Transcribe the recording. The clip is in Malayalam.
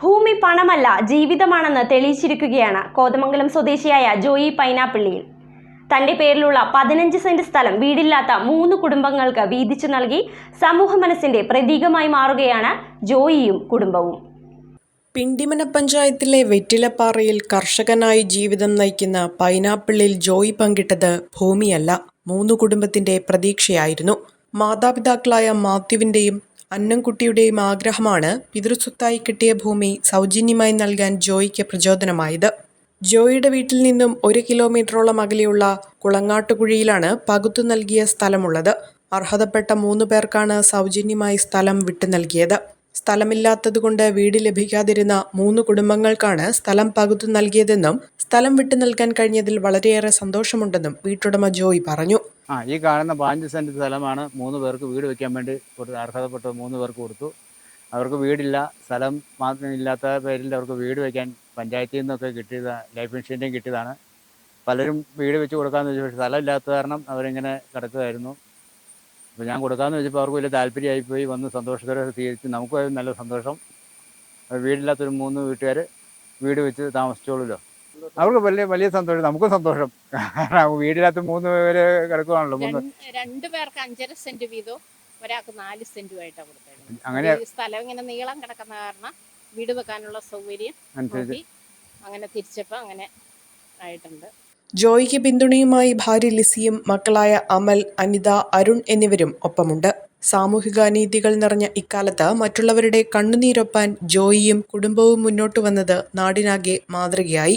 ഭൂമി പണമല്ല ജീവിതമാണെന്ന് തെളിയിച്ചിരിക്കുകയാണ് കോതമംഗലം സ്വദേശിയായ ജോയി പൈനാപ്പിള്ളിയിൽ. തന്റെ പേരിലുള്ള പതിനഞ്ച് സെന്റ് സ്ഥലം വീടില്ലാത്ത മൂന്ന് കുടുംബങ്ങൾക്ക് വീതിച്ചു നൽകി സമൂഹ മനസ്സിന്റെ പ്രതീകമായി മാറുകയാണ് ജോയിയും കുടുംബവും. പിണ്ടിമന പഞ്ചായത്തിലെ വെറ്റിലപ്പാറയിൽ കർഷകനായി ജീവിതം നയിക്കുന്ന പൈനാപ്പിളിൽ ജോയി പങ്കിട്ടത് ഭൂമിയല്ല മൂന്ന് കുടുംബത്തിന്റെ പ്രതീക്ഷയായിരുന്നു. മാതാപിതാക്കളായ മാത്യുവിന്റെയും അന്നംകുട്ടിയുടെയും ആഗ്രഹമാണ് പിതൃസ്വത്തായി കിട്ടിയ ഭൂമി സൗജന്യമായി നൽകാൻ ജോയിക്ക് പ്രചോദനമായത്. ജോയിയുടെ വീട്ടിൽ നിന്നും ഒരു കിലോമീറ്ററോളം അകലെയുള്ള കുളങ്ങാട്ടുകുഴിയിലാണ് പകുത്തു നൽകിയ സ്ഥലമുള്ളത്. അർഹതപ്പെട്ട മൂന്ന് പേർക്കാണ് സൗജന്യമായി സ്ഥലം വിട്ടു നൽകിയത്. സ്ഥലമില്ലാത്തതുകൊണ്ട് വീട് ലഭിക്കാതിരുന്ന മൂന്ന് കുടുംബങ്ങൾക്കാണ് സ്ഥലം പകുത്തു നൽകിയതെന്നും സ്ഥലം വിട്ടു നൽകാൻ കഴിഞ്ഞതിൽ വളരെയേറെ സന്തോഷമുണ്ടെന്നും വീട്ടുടമ ജോയി പറഞ്ഞു. ആ ഈ കാണുന്ന പതിനഞ്ച് സെന്റ് സ്ഥലമാണ്. മൂന്ന് പേർക്ക് വീട് വെക്കാൻ വേണ്ടി അർഹതപ്പെട്ട മൂന്ന് പേർക്ക് കൊടുത്തു. അവർക്ക് വീടില്ല സ്ഥലം മാത്രം ഇല്ലാത്ത പേരിൽ അവർക്ക് വീട് വയ്ക്കാൻ പഞ്ചായത്തിൽ നിന്നൊക്കെ കിട്ടിയത് ലൈഫ് ഇൻഷുറൻസും കിട്ടിയതാണ്. പലരും വീട് വെച്ച് കൊടുക്കാമെന്ന് വെച്ചു പക്ഷേ സ്ഥലം ഇല്ലാത്ത കാരണം അവരിങ്ങനെ കിടക്കുകയായിരുന്നു അപ്പോൾ ഞാൻ കൊടുക്കാമെന്ന് വെച്ചപ്പോൾ അവർക്ക് വലിയ താല്പര്യമായിപ്പോയി വന്ന് സന്തോഷത്തോടെ സ്വീകരിച്ച് നമുക്കും നല്ല സന്തോഷം. വീടില്ലാത്തൊരു മൂന്ന് വീട്ടുകാർ വീട് വെച്ച് താമസിച്ചോളൂല്ലോ അവർക്ക് വലിയ വലിയ സന്തോഷം. നമുക്കും സന്തോഷം. കാരണം വീടിനകത്ത് മൂന്ന് പേര് കിടക്കുവാണല്ലോ. മൂന്ന് രണ്ട് പേർക്ക് അഞ്ചര സെന്റ് വീതവും ഒരാൾക്ക് നാല് സെന്റുമായിട്ടാണ് കൊടുത്തേക്കുന്നത് അങ്ങനെ ഈ സ്ഥലം ഇങ്ങനെ നീളം കിടക്കുന്ന കാരണം വീട് വെക്കാനുള്ള സൗകര്യം അനുസരിച്ച്. അങ്ങനെ തിരിച്ചപ്പോ അങ്ങനെ ആയിട്ടുണ്ട്. ജോയിക്ക് പിന്തുണയുമായി ഭാര്യ ലിസിയും മക്കളായ അമൽ അനിത അരുൺ എന്നിവരും ഒപ്പമുണ്ട്. സാമൂഹിക അനീതികൾ നിറഞ്ഞ ഇക്കാലത്ത് മറ്റുള്ളവരുടെ കണ്ണുനീരൊപ്പാൻ ജോയിയും കുടുംബവും മുന്നോട്ട് വന്നത് നാടിനാകെ മാതൃകയായി.